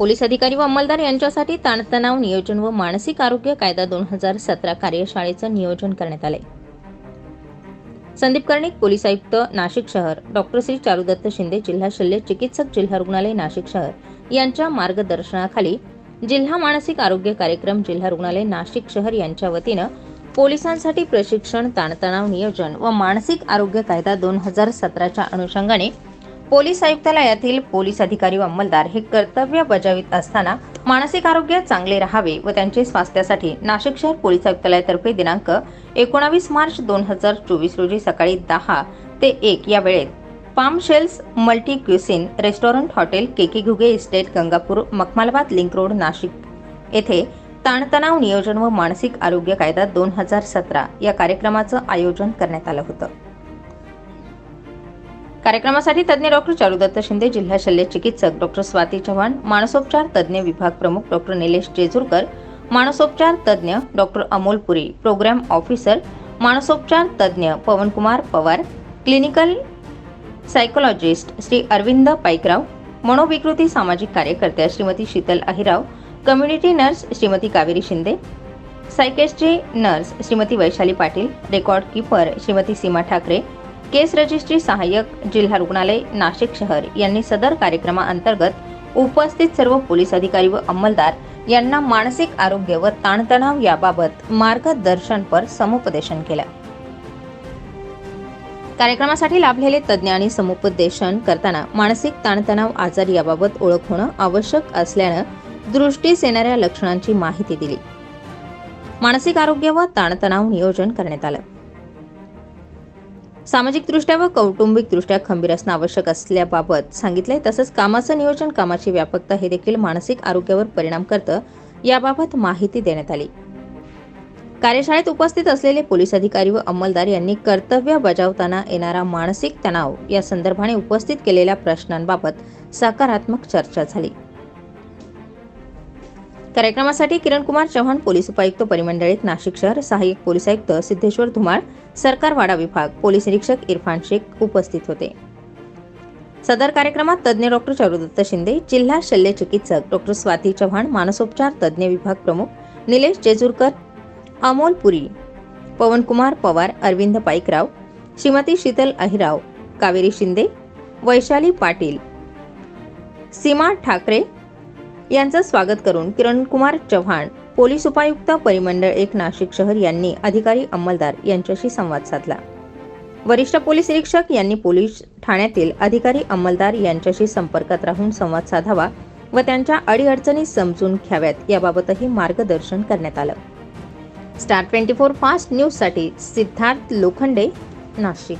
Police अधिकारी व अंमलदार यांच्यासाठी ताणतणाव नियोजन व मानसिक आरोग्य कायदा दोन हजार सतरा कार्यशाळेचं नियोजन करण्यात आले संदीप कर्णिक पोलीस आयुक्त नाशिक शहर. डॉक्टर श्री चारुदत्त शिंदे जिल्हा शल्य चिकित्सक जिल्हा रुग्णालय नाशिक शहर. यांच्या मार्गदर्शनाखाली जिल्हा मानसिक आरोग्य कार्यक्रम जिल्हा रुग्णालय नाशिक शहर यांच्या वतीनं पोलिसांसाठी प्रशिक्षण ताणतणाव नियोजन व मानसिक आरोग्य कायदा दोन हजार सतराच्या अनुषंगाने पोलीस आयुक्तालयातील पोलीस अधिकारी व अंमलदार हे कर्तव्य बजावित असताना मानसिक आरोग्य चांगले राहावे व त्यांचे स्वास्थ्यासाठी नाशिक शहर पोलीस आयुक्तालयातर्फे दिनांक एकोणावीस मार्च दोन हजार चोवीस रोजी सकाळी दहा ते एक या वेळेत Palm Shells multi cuisine restaurant hotel KK Ghuge Estate Gangapur Makhmalabad link road Nashik येथे ताणतणाव नियोजन व मानसिक आरोग्य कायदा दोन हजार सतरा या कार्यक्रमाचं आयोजन करण्यात आलं होतं. कार्यक्रमासाठी तज्ज्ञ डॉक्टर चारुदत्त शिंदे जिल्हा शल्य चिकित्सक डॉक्टर स्वाती चव्हाण मानसोपचार तज्ज्ञ विभाग प्रमुख डॉक्टर निलेश जेजूरकर मानसोपचार तज्ज्ञ doctor Amol Puri programme officer मानसोपचार तज्ज्ञ पवनकुमार पवार क्लिनिकल सायकोलॉजिस्ट श्री अरविंद पाईकराव मनोविकृती सामाजिक कार्यकर्त्या Shrimati Sheetal Ahirao community nurse Shrimati Kaveri Shinde psychiatry nurse Shrimati Vaishali Patil record keeper Shrimati Seema Thakare case registry सहाय्यक जिल्हा रुग्णालय नाशिक शहर यांनी सदर कार्यक्रमाअंतर्गत उपस्थित सर्व पोलीस अधिकारी व अंमलदार यांना मानसिक आरोग्य व ताणतणाव याबाबत मार्गदर्शनपर समुपदेशन केलं. कार्यक्रमासाठी लाभलेले तज्ज्ञ आणि समुपदेशन करताना मानसिक ताणतणाव आजार याबाबत ओळख होणं आवश्यक असल्यानं दृष्टीस येणाऱ्या लक्षणांची माहिती दिली. मानसिक आरोग्य व ताणतणाव नियोजन करण्यात आलं. सामाजिकदृष्ट्या व कौटुंबिकदृष्ट्या खंबीर असणं आवश्यक असल्याबाबत सांगितले तसंच कामाचं नियोजन कामाची व्यापकता हे देखील मानसिक आरोग्यावर परिणाम करतं याबाबत माहिती देण्यात आली. कार्यशाळेत उपस्थित असलेले पोलीस अधिकारी व अंमलदार यांनी कर्तव्य बजावताना येणारा मानसिक तणाव या संदर्भाने उपस्थित केलेल्या प्रश्नांबाबत सकारात्मक चर्चा झाली. कार्यक्रमासाठी किरण कुमार चव्हाण पोलीस उपायुक्त परिमंडळीत नाशिक शहर सहाय्यक पोलीस आयुक्त सिद्धेश्वर धुमाळ सरकारवाडा विभाग पोलीस निरीक्षक इरफान शेख उपस्थित होते. सदर कार्यक्रमात तज्ज्ञ डॉक्टर चारुदत्त शिंदे जिल्हा शल्य चिकित्सक डॉक्टर स्वाती चव्हाण मानसोपचार तज्ज्ञ विभाग प्रमुख निलेश जेजूरकर अमोल पुरी पवनकुमार पवार अरविंद पाईकराव श्रीमती शीतल अहिराव कावेरी शिंदे वैशाली पाटील सीमा ठाकरे यांचं स्वागत करून किरणकुमार चव्हाण पोलीस उपायुक्त परिमंडळ एक नाशिक शहर यांनी अधिकारी अंमलदार यांच्याशी संवाद साधला. वरिष्ठ पोलीस निरीक्षक यांनी पोलीस ठाण्यातील अधिकारी अंमलदार यांच्याशी संपर्कात राहून संवाद साधावा व त्यांच्या अडीअडचणी समजून घ्याव्यात याबाबतही मार्गदर्शन करण्यात आलं. स्टार ट्वेंटी फोर फास्ट न्यूजसाठी सिद्धार्थ लोखंडे नाशिक.